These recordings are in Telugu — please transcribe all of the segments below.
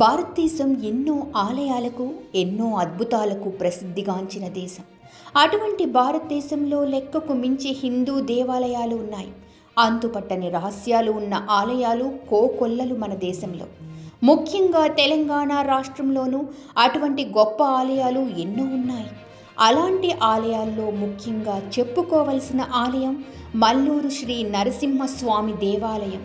భారతదేశం ఎన్నో ఆలయాలకు ఎన్నో అద్భుతాలకు ప్రసిద్ధిగాంచిన దేశం. అటువంటి భారతదేశంలో లెక్కకు మించి హిందూ దేవాలయాలు ఉన్నాయి. అంతుపట్టని రహస్యాలు ఉన్న ఆలయాలు కోకొల్లలు మన దేశంలో. ముఖ్యంగా తెలంగాణ రాష్ట్రంలోనూ అటువంటి గొప్ప ఆలయాలు ఎన్నో ఉన్నాయి. అలాంటి ఆలయాల్లో ముఖ్యంగా చెప్పుకోవలసిన ఆలయం మల్లూరు శ్రీ నరసింహస్వామి దేవాలయం.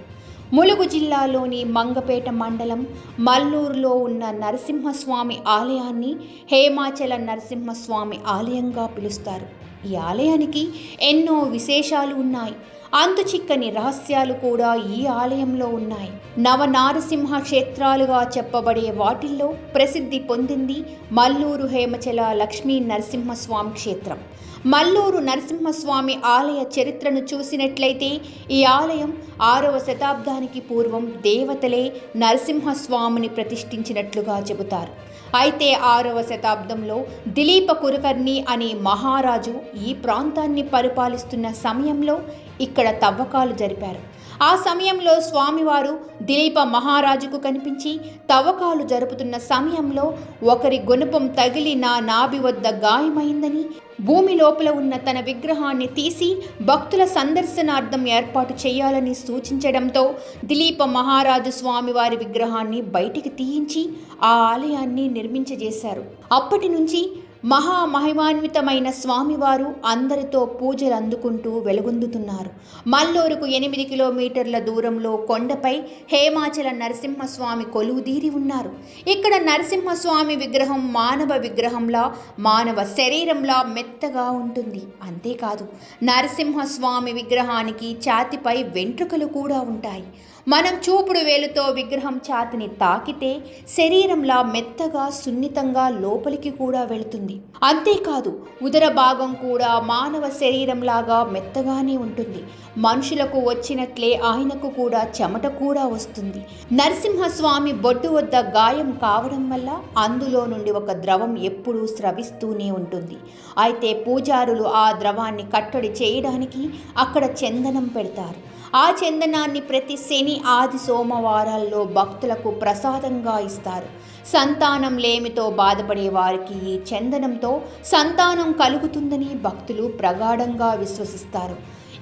ములుగు జిల్లాలోని మంగపేట మండలం మల్లూరులో ఉన్న నరసింహస్వామి ఆలయాన్ని హేమాచల నరసింహస్వామి ఆలయంగా పిలుస్తారు. ఈ ఆలయానికి ఎన్నో విశేషాలు ఉన్నాయి. అంతు చిక్కని రహస్యాలు కూడా ఈ ఆలయంలో ఉన్నాయి. నవనారసింహ క్షేత్రాలుగా చెప్పబడే వాటిల్లో ప్రసిద్ధి పొందింది మల్లూరు హేమచల లక్ష్మీ నరసింహస్వామి క్షేత్రం. మల్లూరు నరసింహస్వామి ఆలయ చరిత్రను చూసినట్లయితే ఈ ఆలయం ఆరవ శతాబ్దానికి పూర్వం దేవతలే నరసింహస్వామిని ప్రతిష్ఠించినట్లుగా చెబుతారు. అయితే ఆరవ శతాబ్దంలో దిలీప కురకర్ణి అనే మహారాజు ఈ ప్రాంతాన్ని పరిపాలిస్తున్న సమయంలో ఇక్కడ తవ్వకాలు జరిపారు. ఆ సమయంలో స్వామివారు దిలీప మహారాజుకు కనిపించి తవ్వకాలు జరుపుతున్న సమయంలో ఒకరి గుణపం తగిలి నా నాభి వద్ద గాయమైందని భూమి లోపల ఉన్న తన విగ్రహాన్ని తీసి భక్తుల సందర్శనార్థం ఏర్పాటు చేయాలని సూచించడంతో దిలీప మహారాజు స్వామివారి విగ్రహాన్ని బయటికి తీయించి ఆ ఆలయాన్ని నిర్మించజేశారు. అప్పటి నుంచి మహామహిమాన్వితమైన స్వామివారు అందరితో పూజలు అందుకుంటూ వెలుగొందుతున్నారు. మల్లూరుకు ఎనిమిది కిలోమీటర్ల దూరంలో కొండపై హేమాచల నరసింహస్వామి కొలువుదీరి ఉన్నారు. ఇక్కడ నరసింహస్వామి విగ్రహం మానవ విగ్రహంలా మానవ శరీరంలా మెత్తగా ఉంటుంది. అంతేకాదు నరసింహస్వామి విగ్రహానికి ఛాతిపై వెంట్రుకలు కూడా ఉంటాయి. మనం చూపుడు వేలుతో విగ్రహం ఛాతిని తాకితే శరీరంలా మెత్తగా సున్నితంగా లోపలికి కూడా వెళుతుంది. అంతేకాదు ఉదర భాగం కూడా మానవ శరీరంలాగా మెత్తగానే ఉంటుంది. మనుషులకు వచ్చినట్లే ఆయనకు కూడా చెమట కూడా వస్తుంది. నరసింహస్వామి బొడ్డు వద్ద గాయం కావడం వల్ల అందులో నుండి ఒక ద్రవం ఎప్పుడూ స్రవిస్తూనే ఉంటుంది. అయితే పూజారులు ఆ ద్రవాన్ని కట్టడి చేయడానికి అక్కడ చందనం పెడతారు. ఆ చందనాన్ని ప్రతి శని ఆది సోమవారాల్లో భక్తులకు ప్రసాదంగా ఇస్తారు. సంతానం లేమితో బాధపడే వారికి ఈ చందనంతో సంతానం కలుగుతుందని భక్తులు ప్రగాఢంగా విశ్వసిస్తారు.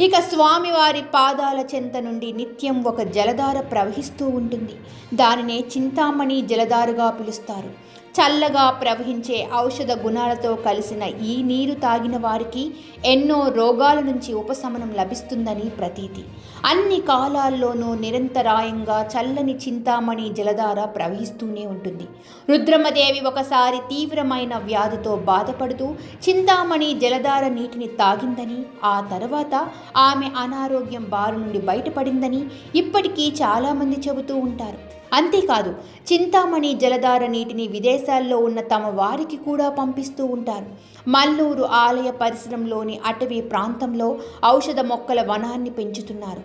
ఇక స్వామివారి పాదాల చెంత నుండి నిత్యం ఒక జలధార ప్రవహిస్తూ ఉంటుంది. దానినే చింతామణి జలధారగా పిలుస్తారు. చల్లగా ప్రవహించే ఔషధ గుణాలతో కలిసిన ఈ నీరు తాగిన వారికి ఎన్నో రోగాల నుంచి ఉపశమనం లభిస్తుందని ప్రతీతి. అన్ని కాలాల్లోనూ నిరంతరాయంగా చల్లని చింతామణి జలధార ప్రవహిస్తూనే ఉంటుంది. రుద్రమదేవి ఒకసారి తీవ్రమైన వ్యాధితో బాధపడుతూ చింతామణి జలధార నీటిని తాగిందని ఆ తర్వాత ఆమె అనారోగ్యం బారు నుండి బయటపడిందని ఇప్పటికీ చాలామంది చెబుతూ ఉంటారు. అంతేకాదు చింతామణి జలధార నీటిని విదేశాల్లో ఉన్న తమ వారికి కూడా పంపిస్తూ ఉంటారు. మల్లూరు ఆలయ పరిసరంలోని అటవీ ప్రాంతంలో ఔషధ మొక్కల వనాన్ని పెంచుతున్నారు.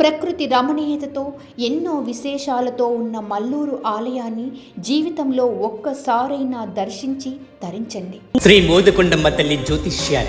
ప్రకృతి రమణీయతతో ఎన్నో విశేషాలతో ఉన్న మల్లూరు ఆలయాన్ని జీవితంలో ఒక్కసారైనా దర్శించి తరించండి. శ్రీ మోదకొండమ్మ తల్లి జ్యోతిష్యాలు